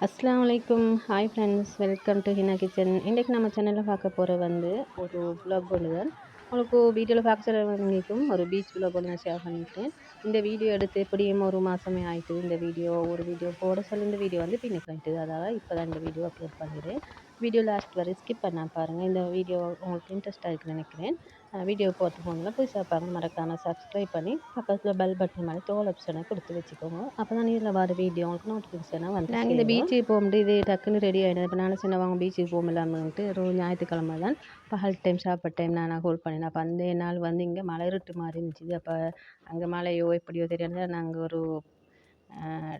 அஸ்லாம் வலைக்கும் hi friends welcome to Hina kitchen இன்றைக்கு நம்ம சேனலில் பார்க்க போகிற வந்து ஒரு vlog ஒன்று தான் உங்களுக்கு வீடியோவில் பார்க்க சொல்ல வந்திருக்கும். ஒரு பீச் vlog ஒன்று நான் ஷேர் பண்ணிட்டேன் இந்த வீடியோ எடுத்து எப்படியும் ஒரு மாதமே ஆகிட்டு இந்த வீடியோ ஒரு வீடியோ போட சொல்லி இந்த வீடியோ வந்து பின்னுக்கு ஆகிட்டு அதாவது இப்போ தான் இந்த வீடியோ அப்லோட் பண்ணிடுறேன் வீடியோ லாஸ்ட் வரை ஸ்கிப் பண்ணால் பாருங்கள் இந்த வீடியோ உங்களுக்கு இன்ட்ரெஸ்ட்டாக இருக்குன்னு நினைக்கிறேன். வீடியோ போட்டு போனதில் புதுசாக பாருங்கள் மறக்காமல் சப்ஸ்கிரைப் பண்ணி பக்கத்தில் பெல் பட்டன் மாதிரி தோல் ஆப்ஷனை கொடுத்து வச்சுக்கோங்க. அப்போ தான் இதில் வர வீடியோ உங்களுக்கு நோட்டிஃபிகேஷனாக வந்து நாங்கள் இந்த பீச்சுக்கு போகும்போது இது டக்குன்னு ரெடி ஆகிடும் இப்போ நானும் சின்னவங்க பீச்சுக்கு போகலாம்னுட்டு ஒரு ஞாயிற்றுக்கிழமை தான். பகல் டைம் சாப்பிட்ட டைம் நான் ஹோல்ட் பண்ணேன் அப்போ அந்த நாள் வந்து இங்கே மலை இருட்டு மாதிரி இருந்துச்சு. அப்போ அங்கே மழையோ எப்படியோ தெரியாது நாங்கள் ஒரு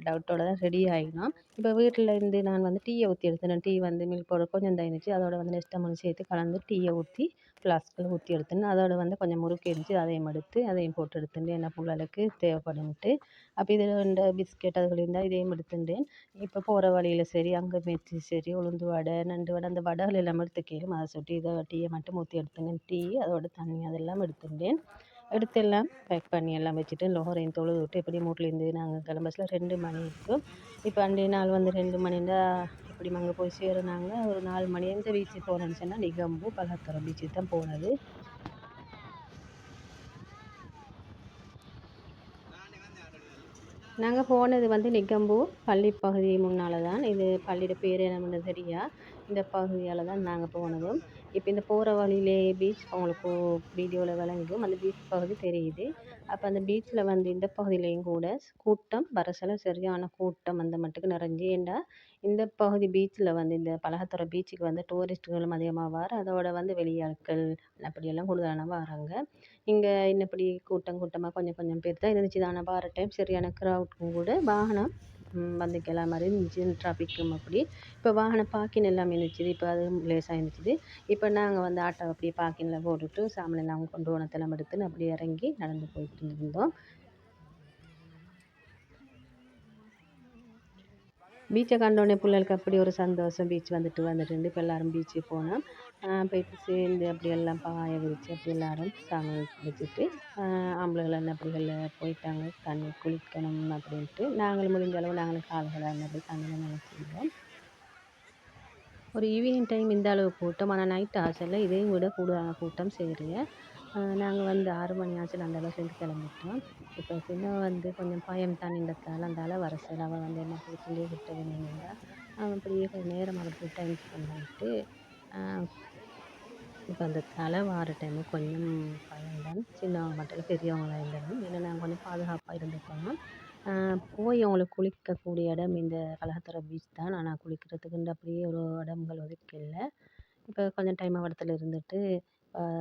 டவுட்டோட தான் ரெடி ஆகினோம் இப்போ வீட்டில் இருந்து நான் வந்து டீயை ஊற்றி எடுத்தேன் டீ வந்து மில்க் பவுடர் கொஞ்சம் தான் இருந்துச்சு அதோட வந்து நெஸ்டமல் சேர்த்து கலந்து டீயை ஊற்றி ஃப்ளாஸ்கில் ஊற்றி எடுத்துன்னு அதோடு வந்து கொஞ்சம் முறுக்கு இருந்துச்சு அதையும் எடுத்து அதையும் போட்டு எடுத்துட்டு என்ன பிள்ளைகளுக்கு தேவைப்படும்ட்டு அப்போ இதில் இந்த பிஸ்கெட் அதுகள் இருந்தால் இதையும் எடுத்துட்டேன். இப்போ போகிற வழியில் சரி அங்கே மெத்தி சரி உளுந்து வடை நண்டு வடை அந்த வடைகள் எல்லாம் எடுத்து கீழே அதை சுட்டி இதை டீயை மட்டும் ஊற்றி எடுத்துங்க டீ அதோட தண்ணி அதெல்லாம் எடுத்துட்டேன். எடுத்து எல்லாம் பேக் பண்ணி எல்லாம் வச்சுட்டு லோகரையும் தொழுது விட்டு எப்படி மூட்டிலேருந்து நாங்கள் கிளம்பச்சில் ரெண்டு மணி இருக்கும். இப்போ அன்றைய நாள் வந்து ரெண்டு மணின்னா அப்படி அங்கே போய் சேருனாங்க. ஒரு நாலு மணி எந்த பீச்சுக்கு போனோம்னு சொன்னால் நிகம்பு பலாத்தரம் பீச்சுக்கு தான் போனது. நாங்கள் போனது வந்து நிகம்பு பள்ளி பகுதி முன்னால் தான் இது பள்ளியோட பேர் என்னன்னு தெரியா. இந்த பகுதியால் தான் நாங்கள் போனதும் இப்போ இந்த போகிற வழியிலே பீச் அவங்களுக்கு வீடியோவில் விளங்கும். அந்த பீச் பகுதி தெரியுது. அப்போ அந்த பீச்சில் வந்து இந்த பகுதியிலையும் கூட கூட்டம் வரசல சரியான கூட்டம் அந்த மட்டுக்கு நிறைஞ்சு ஏண்டா இந்த பகுதி பீச்சில் வந்து இந்த பலகத்துறை பீச்சுக்கு வந்து டூரிஸ்ட்டுகளும் அதிகமாக வர அதோடு வந்து வெளியாட்கள் அப்படியெல்லாம் கூடுதலான வராங்க. இங்கே இன்னப்படி கூட்டம் கூட்டமாக கொஞ்சம் கொஞ்சம் பேர் தான் இருந்துச்சு. ஆனால் வார டைம் சரியான க்ரௌட்டும் கூட வாகனம் வந்துக்கலாம் மாதிரி இருந்துச்சு. டிராஃபிக்கும் அப்படி. இப்போ வாகன பார்க்கிங் எல்லாமே இருந்துச்சு. இப்போ அது லேசாக இருந்துச்சு. இப்போ நாங்கள் வந்து ஆட்டோ அப்படியே பார்க்கிங்கில் போட்டுட்டு சாமான் எல்லாம் கொண்டு போனத்தெல்லாம் எடுத்துன்னு அப்படியே இறங்கி நடந்து போயிட்டு இருந்தோம். பீச்சை கண்டோடனே பிள்ளைகளுக்கு அப்படி ஒரு சந்தோஷம். பீச் வந்துட்டு வந்துட்டு இப்போ எல்லோரும் பீச்சுக்கு போனோம். போயிட்டு சேர்ந்து அப்படி எல்லாம் பாய விரித்து அப்படி எல்லோரும் சாமி வச்சுட்டு ஆம்பளைகள் அப்படிகளில் போயிட்டாங்க. தண்ணி குளிக்கணும் அப்படின்ட்டு நாங்களும் முடிஞ்ச அளவு நாங்களும் கால்களை அப்படி தண்ணியில் நினச்சிருந்தோம் ஒரு ஈவினிங் டைம் இந்த அளவு கூட்டம். ஆனால் நைட் ஆசையில் இதையும் விட கூடுதலான கூட்டம் சேருங்க நாங்கள் வந்து ஆறு மணி ஆச்சுல அந்த அளவு சேர்ந்து கிளம்பிட்டோம். இப்போ சின்ன வந்து கொஞ்சம் பயம் தானின்றதால அந்த அளவு வர சரி அவள் வந்து என்ன சொல்லி விட்டு வேணுங்களா அவன் அப்படியே கொஞ்சம் நேரம் அவளுக்கு டைம் ஸ்பெண்ட் பண்ணிட்டு இப்போ அந்த தலை வார டைமு கொஞ்சம் பயம் தான். சின்னவங்க மட்டும் பெரியவங்களாக இருந்தாலும். ஏன்னா நாங்கள் கொஞ்சம் பாதுகாப்பாக இருந்துக்கணும் போய் அவங்களுக்கு குளிக்கக்கூடிய இடம் இந்த கலகத்தரை பீச் தான். ஆனால் குளிக்கிறதுக்குண்டு அப்படியே ஒரு இடங்கள் இல்லை இப்போ கொஞ்சம் டைம் இடத்துல இருந்துட்டு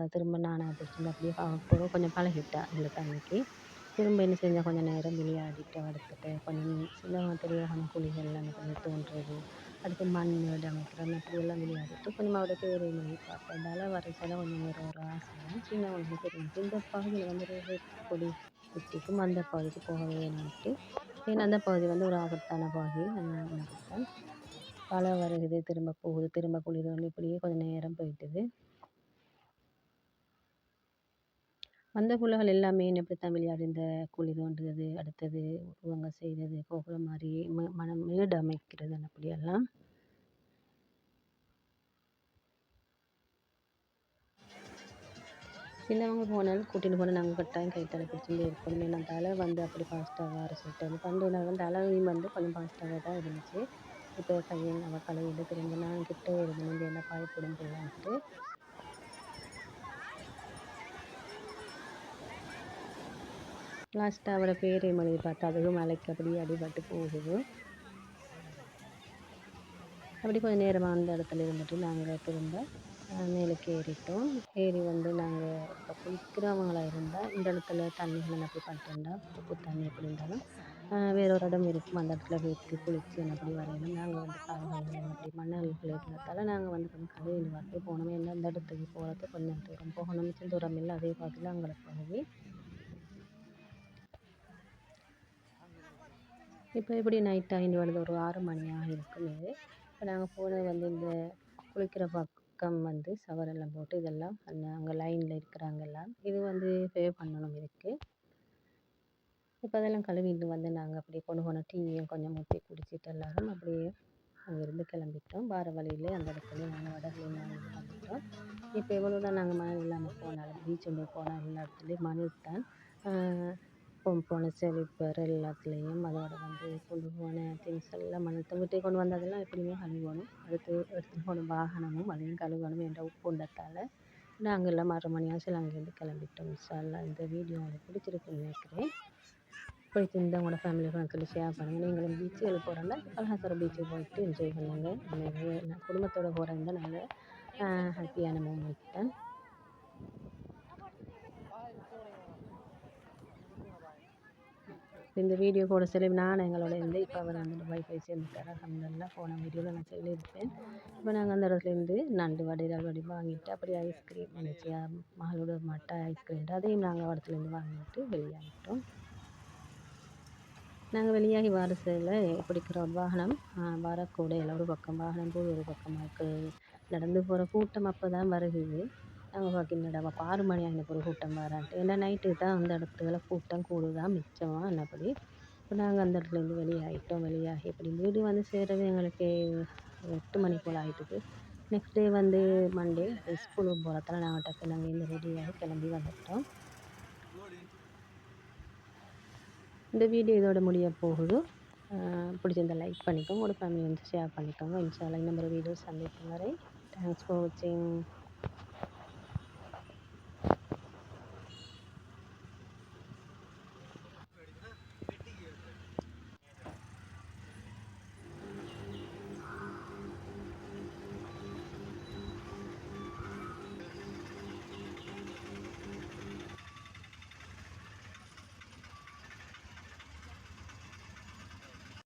திரும்ப நானாக பிடிச்சிருந்து அப்படியே போக கொஞ்சம் பழகிட்டேன் எங்களுக்கு தண்ணிக்கு திரும்ப என்ன செஞ்சால் கொஞ்சம் நேரம் விளையாடிட்டு அடுத்துட்டு கொஞ்சம் சின்னவங்க பெரியவங்க குழிகள்லாம் அந்த கொஞ்சம் தோன்றுறது அடுத்து மண் அமைக்கிறது அப்படியெல்லாம் விளையாடிட்டு கொஞ்சம் அவருக்கு ஒரு மொழி பார்ப்பதால வர கொஞ்சம் நேரம் ஒரு ஆசை சின்னவங்களுக்கு தெரியும் இந்த பகுதியில் வந்து ஒரு கொடி குத்திக்கும் அந்த பகுதிக்கு போக வேணான்ட்டு ஏன்னா அந்த பகுதி வந்து ஒரு ஆபத்தான பகுதி. நான் மழை வருகுது திரும்ப போகுது திரும்ப குளிர் இப்படியே கொஞ்சம் நேரம் போயிட்டுது. அந்த புள்ளைகள் எல்லாமே இப்படித்தான் விளையாடி இந்த குழி தோண்டுறது அடுத்தது உருவங்க செய்கிறது கோபுரம் மாதிரி ம மனம் மேடு அமைக்கிறது அப்படியெல்லாம். சின்னவங்க போனாலும் கூட்டிகிட்டு போனால் நாங்கள் கட்டாயம் கைத்தலை பிடிச்சிட்டு இருக்கணும் ஏன்னா தலை வந்து அப்படி ஃபாஸ்ட்டாக வர சொல்லிட்டு வந்து பண்டைய நாள் தலையும் வந்து கொஞ்சம் ஃபாஸ்ட்டாக தான் இருந்துச்சு இப்போ கையை அவள் கழுவிட்டு திரும்ப நான் கிட்ட இருந்தேன் என்ன பயப்படும் போகலான்ட்டு லாஸ்ட்டாக அவளை பேரை மொழி பார்த்தா அதுவும் மலைக்கு அப்படியே அடிபட்டு போகுது அப்படி கொஞ்சம் நேரமாக அந்த இடத்துல இருந்துட்டு நாங்கள் திரும்ப மேலுக்கு ஏறிட்டோம் ஏறி வந்து நான் இப்போ இருந்தால் இந்த இடத்துல தண்ணிகள் போய் பண்ணிட்டு உப்பு தண்ணி எப்படி இருந்தாலும் வேற ஒரு இடம் இருக்கும். அந்த இடத்துல வைத்து குளித்து அப்படி வரையணும். நாங்கள் வந்து கால்கள் அப்படி மணல் இருக்கிறதால நாங்கள் வந்து கொஞ்சம் கழுவி வரட்டு போனோம். ஏன்னா இந்த இடத்துக்கு போகிறது கொஞ்சம் தூரம் போகணும். மிச்சம் தூரம் இல்லை. அதே பார்த்துல அங்கே போய் இப்போ எப்படி நைட் ஆகிட்டு வருது? ஒரு ஆறு மணி ஆகிருக்கும் இது இப்போ நாங்கள் போனது வந்து இந்த குளிக்கிற பக்கம் வந்து சவரெல்லாம் போட்டு இதெல்லாம் அங்கே லைனில் இருக்கிறாங்க எல்லாம் இது வந்து பே பண்ணணும் இதுக்கு. இப்போ அதெல்லாம் கழுவிட்டு வந்து நாங்கள் அப்படியே கொண்டு போன டீயும் கொஞ்சம் ஊற்றி குடிச்சிட்டு எல்லோரும் அப்படியே அங்கேருந்து கிளம்பிட்டோம். வார வழியிலே அந்த இடத்துல நாங்கள் வடகுல நாங்கள் வந்துட்டோம். இப்போ எவ்வளோ தான் நாங்கள் மழை இல்லாமல் போனாலும் பீச் போனால் எல்லா இடத்துலையும் மணல் தான். இப்போ போன செழிப்பர் எல்லாத்துலேயும் அதோட வந்து கொண்டு போன திங்ஸ் எல்லாம் மனத்தை தான் வீட்டுக்கு கொண்டு வந்ததெல்லாம் எப்படியுமே கழுவணும். அடுத்து எடுத்துகிட்டு போன வாகனமும் அதையும் கழுவணும் என்ற ஒப்பந்தத்தால் நாங்கள் எல்லாம் ஆறு மணி ஆச்சு. அங்கேருந்து கிளம்பிட்டோம். இன்ஷால்லா இந்த வீடியோ உங்களுக்கு பிடிச்சிருக்குன்னு நினைக்கிறேன். பிடிச்சிருந்தா உங்களோட ஃபேமிலி ஃப்ரெண்ட்ஸில் ஷேர் பண்ணுங்கள் நீங்களும் பீச்சுக்கு போகிறோம்னா பலகாசர பீச்சுக்கு போயிட்டு என்ஜாய் பண்ணுங்கள் நான் குடும்பத்தோடு போகிறது நல்ல ஹாப்பியான மூமெண்ட் தான் இந்த வீடியோ கூட சொல்லி நான் எங்களோட இருந்து இப்போ அவர் வந்து வைஃபை சேர்ந்துட்டார். அஹமதுல்லா போன வீடியோவில் நான் சொல்லியிருப்பேன். இப்போ நாங்கள் அந்த இடத்துலேருந்து நண்டு வடை வடி வாங்கிட்டு அப்படியே ஐஸ்கிரீம் வந்துச்சு. மகளோட மட்டை ஐஸ்கிரீம் அதையும் நாங்கள் இடத்துலேருந்து வாங்கிட்டு வெளியாகிட்டோம் நாங்கள் வெளியாகி வர சில பிடிக்கிற ஒரு வாகனம் வரக்கூடையில் ஒரு பக்கம் வாகனம் போய் ஒரு பக்கமாக இருக்குது நடந்து போகிற கூட்டம் அப்போ தான் வருகுது. நாங்கள் பார்க்கின்றடா அப்போ ஆறு மணி ஆகின ஒரு கூட்டம் வரான்ட்டு. ஏன்னா நைட்டுக்கு தான் அந்த இடத்துல கூட்டம் கூடுதான் மிச்சமாக என்னப்படி இப்போ நாங்கள் அந்த இடத்துலேருந்து வெளியாகிட்டோம் வெளியாகி இப்படி வீடு வந்து சேர்றது எங்களுக்கு எட்டு மணி போல் ஆகிட்டுது நெக்ஸ்ட் டே வந்து மண்டே ஸ்கூலுக்கு போகிறதால நாங்கள் டக்கு நாங்கள் இந்த ரெடியாகி கிளம்பி வந்துட்டோம். இந்த வீடியோ இதோட முடிய போகுது. பிடிச்சிருந்தா லைக் பண்ணிக்கோங்க. உங்களோட ஃபேமிலி வந்து ஷேர் பண்ணிக்கோங்க. இன்ஷால்லாம் இந்த மாதிரி வீடியோ சந்திக்கும் வரை. தேங்க்ஸ் ஃபார் வாட்சிங்